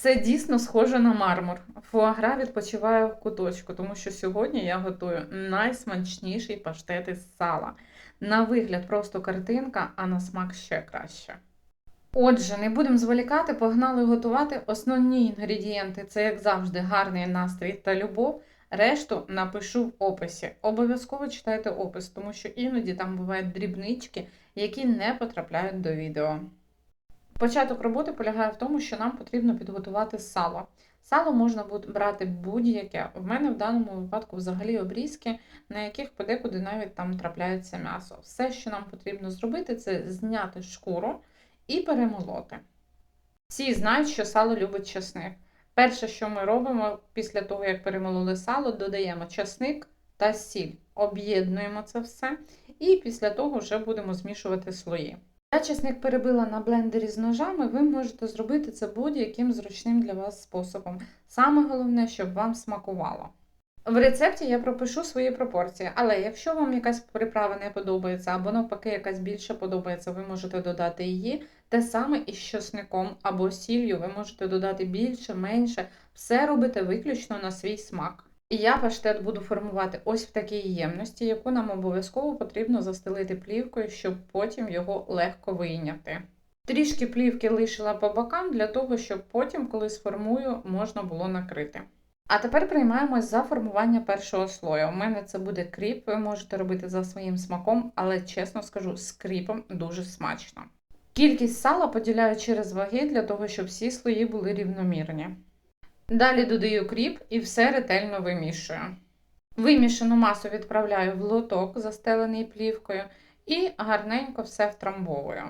Це дійсно схоже на мармур. Фуагра відпочиває в куточку, тому що сьогодні я готую найсмачніший паштет із сала. На вигляд просто картинка, а на смак ще краще. Отже, не будемо зволікати, погнали готувати основні інгредієнти. Це, як завжди, гарний настрій та любов. Решту напишу в описі. Обов'язково читайте опис, тому що іноді там бувають дрібнички, які не потрапляють до відео. Початок роботи полягає в тому, що нам потрібно підготувати сало. Сало можна брати будь-яке. В мене в даному випадку взагалі обрізки, на яких подекуди навіть там трапляється м'ясо. Все, що нам потрібно зробити, це зняти шкуру і перемолоти. Всі знають, що сало любить часник. Перше, що ми робимо після того, як перемололи сало, додаємо часник та сіль. Об'єднуємо це все і після того вже будемо змішувати слої. Я чесник перебила на блендері з ножами, ви можете зробити це будь-яким зручним для вас способом. Саме головне, щоб вам смакувало. В рецепті я пропишу свої пропорції, але якщо вам якась приправа не подобається або навпаки якась більше подобається, ви можете додати її. Те саме і з чесником або сіллю, ви можете додати більше, менше, все робите виключно на свій смак. І я паштет буду формувати ось в такій ємності, яку нам обов'язково потрібно застелити плівкою, щоб потім його легко вийняти. Трішки плівки лишила по бокам для того, щоб потім, коли сформую, можна було накрити. А тепер приймаємось за формування першого слою. У мене це буде кріп, ви можете робити за своїм смаком, але чесно скажу, з кріпом дуже смачно. Кількість сала поділяю через ваги для того, щоб всі слої були рівномірні. Далі додаю кріп і все ретельно вимішую. Вимішану масу відправляю в лоток, застелений плівкою, і гарненько все втрамбовую.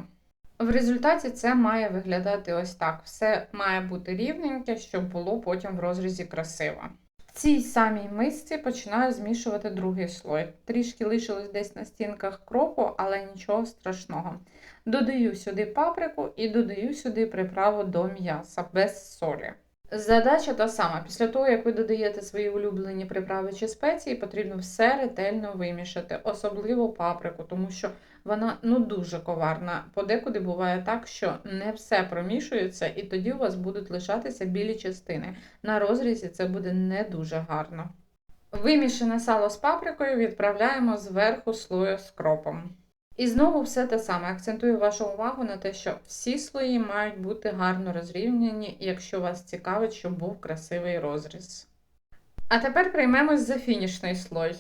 В результаті це має виглядати ось так. Все має бути рівненьке, щоб було потім в розрізі красиво. В цій самій мисці починаю змішувати другий слой. Трішки лишилось десь на стінках кропу, але нічого страшного. Додаю сюди паприку і додаю сюди приправу до м'яса без солі. Задача та сама. Після того, як ви додаєте свої улюблені приправи чи спеції, потрібно все ретельно вимішати, особливо паприку, тому що вона ну дуже коварна. Подекуди буває так, що не все промішується, і тоді у вас будуть лишатися білі частини. На розрізі це буде не дуже гарно. Вимішане сало з паприкою відправляємо зверху слою з кропом. І знову все те саме. Акцентую вашу увагу на те, що всі слої мають бути гарно розрівняні, якщо вас цікавить, щоб був красивий розріз. А тепер приймемось за фінішний слой.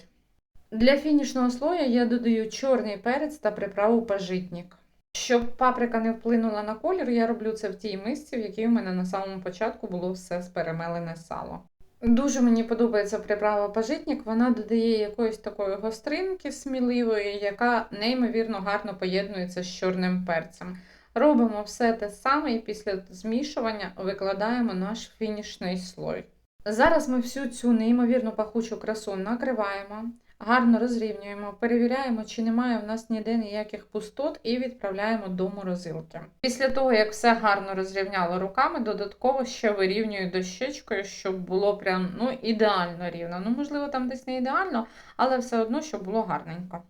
Для фінішного слоя я додаю чорний перець та приправу пажитник. Щоб паприка не вплинула на колір, я роблю це в тій мисці, в якій у мене на самому початку було все сперемелене сало. Дуже мені подобається приправа пажитник, вона додає якоїсь такої гостринки сміливої, яка неймовірно гарно поєднується з чорним перцем. Робимо все те саме і після змішування викладаємо наш фінішний слой. Зараз ми всю цю неймовірно пахучу красу накриваємо, гарно розрівнюємо, перевіряємо, чи немає в нас ніде ніяких пустот, і відправляємо до морозилки. Після того, як все гарно розрівняло руками, додатково ще вирівнюю дощечкою, щоб було прям ну, ідеально рівно. Ну, можливо, там десь не ідеально, але все одно, щоб було гарненько.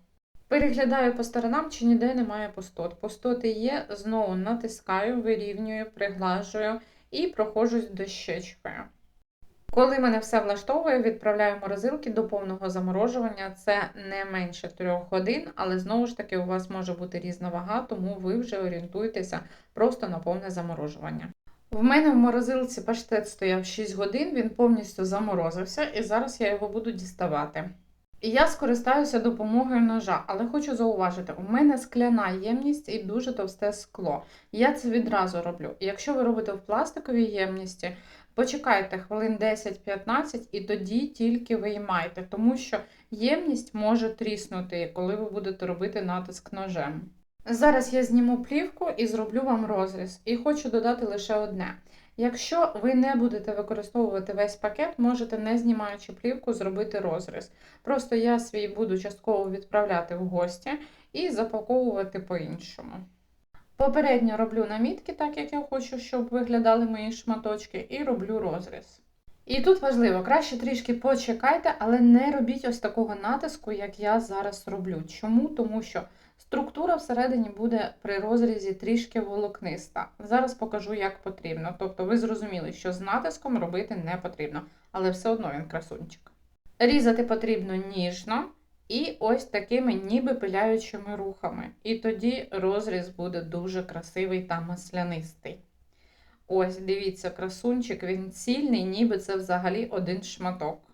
Переглядаю по сторонам, чи ніде немає пустот. Пустоти є, знову натискаю, вирівнюю, приглажую і проходжусь дощечкою. Коли мене все влаштовує, відправляю морозилки до повного заморожування. Це не менше 3 годин, але знову ж таки у вас може бути різна вага, тому ви вже орієнтуєтеся просто на повне заморожування. В мене в морозилці паштет стояв 6 годин, він повністю заморозився, і зараз я його буду діставати. І я скористаюся допомогою ножа, але хочу зауважити, у мене скляна ємність і дуже товсте скло. Я це відразу роблю. Якщо ви робите в пластиковій ємності, Почекайте хвилин 10-15 і тоді тільки виймайте, тому що ємність може тріснути, коли ви будете робити натиск ножем. Зараз я зніму плівку і зроблю вам розріз. І хочу додати лише одне. Якщо ви не будете використовувати весь пакет, можете, не знімаючи плівку, зробити розріз. Просто я свій буду частково відправляти в гості і запаковувати по-іншому. Попередньо роблю намітки, так як я хочу, щоб виглядали мої шматочки, і роблю розріз. І тут важливо, краще трішки почекайте, але не робіть ось такого натиску, як я зараз роблю. Чому? Тому що Структура всередині буде при розрізі трішки волокниста. Зараз покажу, як потрібно. Тобто ви зрозуміли, що з натиском робити не потрібно, але все одно він красунчик. Різати потрібно ніжно і ось такими ніби пиляючими рухами. І тоді розріз буде дуже красивий та маслянистий. Ось, дивіться, красунчик, він цільний, ніби це взагалі один шматок.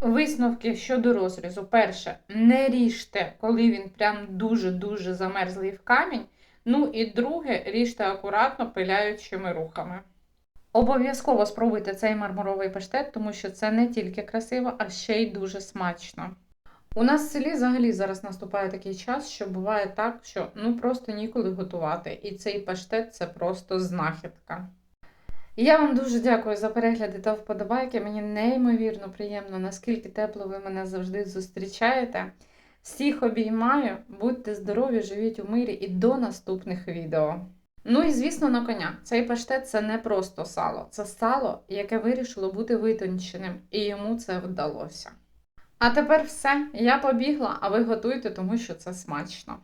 Висновки щодо розрізу. Перше, не ріжте, коли він прям дуже-дуже замерзлий в камінь. Ну і друге, ріжте акуратно пиляючими рухами. Обов'язково спробуйте цей мармуровий паштет, тому що це не тільки красиво, а ще й дуже смачно. У нас в селі взагалі зараз наступає такий час, що буває так, що ну просто ніколи готувати. І цей паштет це просто знахідка. Я вам дуже дякую за перегляди та вподобайки. Мені неймовірно приємно, наскільки тепло ви мене завжди зустрічаєте. Всіх обіймаю, будьте здорові, живіть у мирі і до наступних відео. Ну і звісно, на коня. Цей паштет це не просто сало, це сало, яке вирішило бути витонченим, і йому це вдалося. А тепер все. Я побігла, а ви готуйте, тому що це смачно.